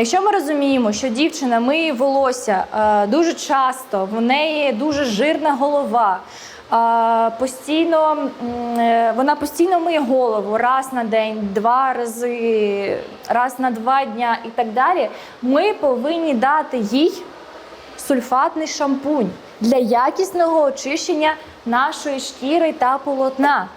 Якщо ми розуміємо, що дівчина миє волосся е, дуже часто, в неї дуже жирна голова. е, Постійно е, вона постійно миє голову раз на день, два рази, раз на два дня і так далі. Ми повинні дати їй сульфатний шампунь для якісного очищення нашої шкіри та полотна.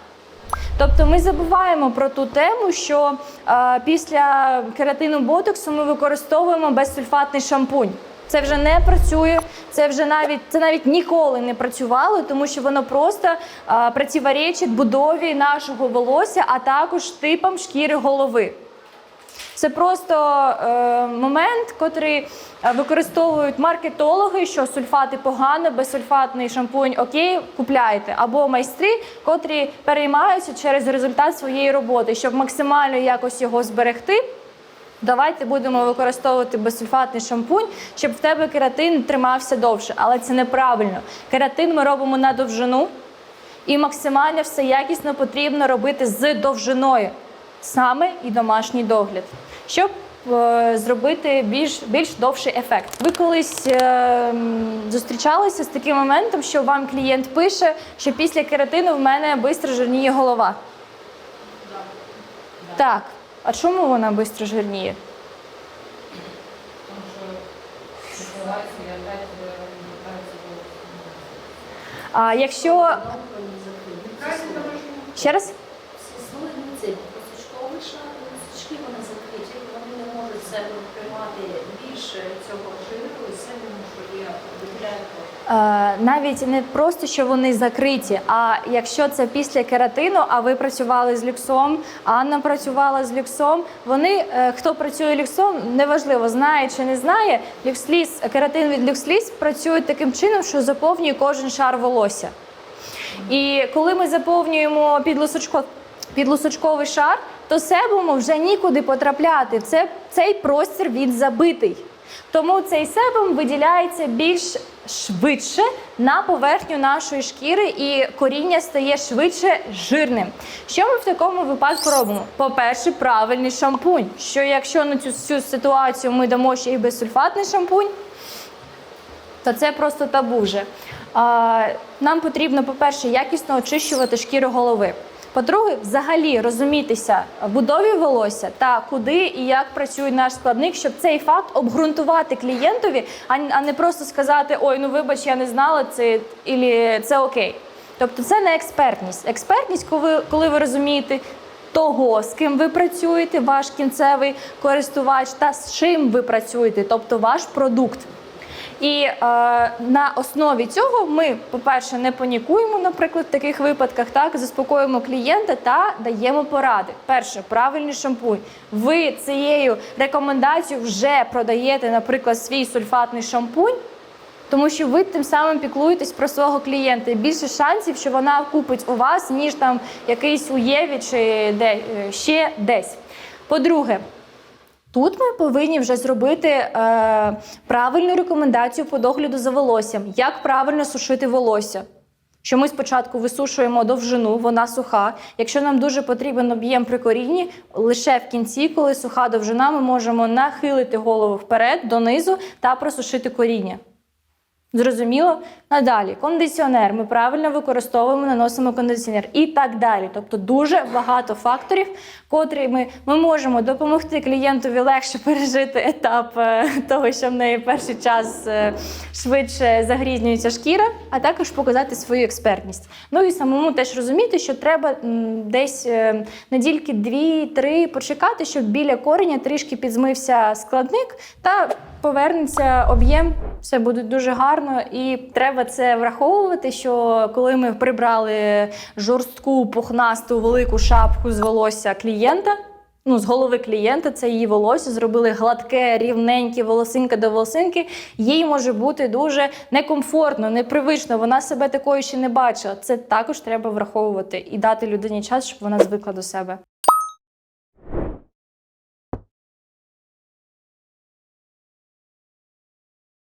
Тобто ми забуваємо про ту тему, що е, після кератину ботоксу ми використовуємо безсульфатний шампунь. Це вже не працює, це вже навіть це навіть ніколи не працювало, тому що воно просто е, противоречить будові нашого волосся, а також типам шкіри голови. Це просто е, момент, котрий е, використовують маркетологи, що сульфати погано, безсульфатний шампунь окей, купляйте. Або майстри, котрі переймаються через результат своєї роботи, щоб максимально якось його зберегти. Давайте будемо використовувати безсульфатний шампунь, щоб в тебе кератин тримався довше. Але це неправильно. Кератин ми робимо на довжину, і максимально все якісно потрібно робити з довжиною, саме і домашній догляд, щоб е, зробити більш, більш довший ефект. Ви колись е, зустрічалися з таким моментом, що вам клієнт пише, що після кератину в мене швидко жирніє голова. Так. А чому вона швидко жирніє? А якщо ще раз? Цей посічковий вони закриті, вони не можуть себе приймати більше цього жиру і себе, що є виділяє Е, навіть не просто що вони закриті, а якщо це після кератину, а ви працювали з люксом, Анна працювала з люксом. Вони, е, хто працює люксом, неважливо, знає чи не знає. Люксліз, кератин від люксліз працює таким чином, що заповнює кожен шар волосся. І коли ми заповнюємо підлусочко, підлусочковий шар, то себуму вже нікуди потрапляти. Це цей простір він забитий. Тому цей себум виділяється більш швидше на поверхню нашої шкіри, і коріння стає швидше жирним. Що ми в такому випадку робимо? По-перше, правильний шампунь. Що якщо на цю, цю ситуацію ми дамо ще й безсульфатний шампунь, то це просто табу вже. А, нам потрібно, по-перше, якісно очищувати шкіру голови. По-друге, взагалі розумітися в будові волосся та куди і як працює наш складник, щоб цей факт обґрунтувати клієнтові, а не просто сказати Ой, ну вибач, я не знала це ілі це окей. Тобто це не експертність. Експертність, коли, коли ви розумієте того, з ким ви працюєте, ваш кінцевий користувач, та з чим ви працюєте, тобто ваш продукт. І е, на основі цього ми, по-перше, не панікуємо, наприклад, в таких випадках, так заспокоюємо клієнта та даємо поради. Перше, правильний шампунь. Ви цією рекомендацією вже продаєте, наприклад, свій сульфатний шампунь. Тому що ви тим самим піклуєтесь про свого клієнта. Більше шансів, що вона купить у вас, ніж там якийсь у Єві чи де, е, ще десь. По-друге, Тут ми повинні вже зробити е, правильну рекомендацію по догляду за волоссям, як правильно сушити волосся. Що ми спочатку висушуємо довжину, вона суха. Якщо нам дуже потрібен об'єм при корінні, лише в кінці, коли суха довжина, ми можемо нахилити голову вперед донизу та просушити коріння. Зрозуміло? Надалі, кондиціонер. Ми правильно використовуємо, наносимо кондиціонер і так далі. Тобто дуже багато факторів, котрі ми, ми можемо допомогти клієнтові легше пережити етап е, того, що в неї перший час е, швидше загрізнюється шкіра, а також показати свою експертність. Ну і самому теж розуміти, що треба десь е, недільки дві-три почекати, щоб біля кореня трішки підзмився складник та повернеться об'єм, все буде дуже гарно, і треба це враховувати. Що коли ми прибрали жорстку, пухнасту велику шапку з волосся клієнта. Ну, з голови клієнта це її волосся, зробили гладке, рівненьке, волосинка до волосинки. Їй може бути дуже некомфортно, непривично. Вона себе такою ще не бачила. Це також треба враховувати і дати людині час, щоб вона звикла до себе.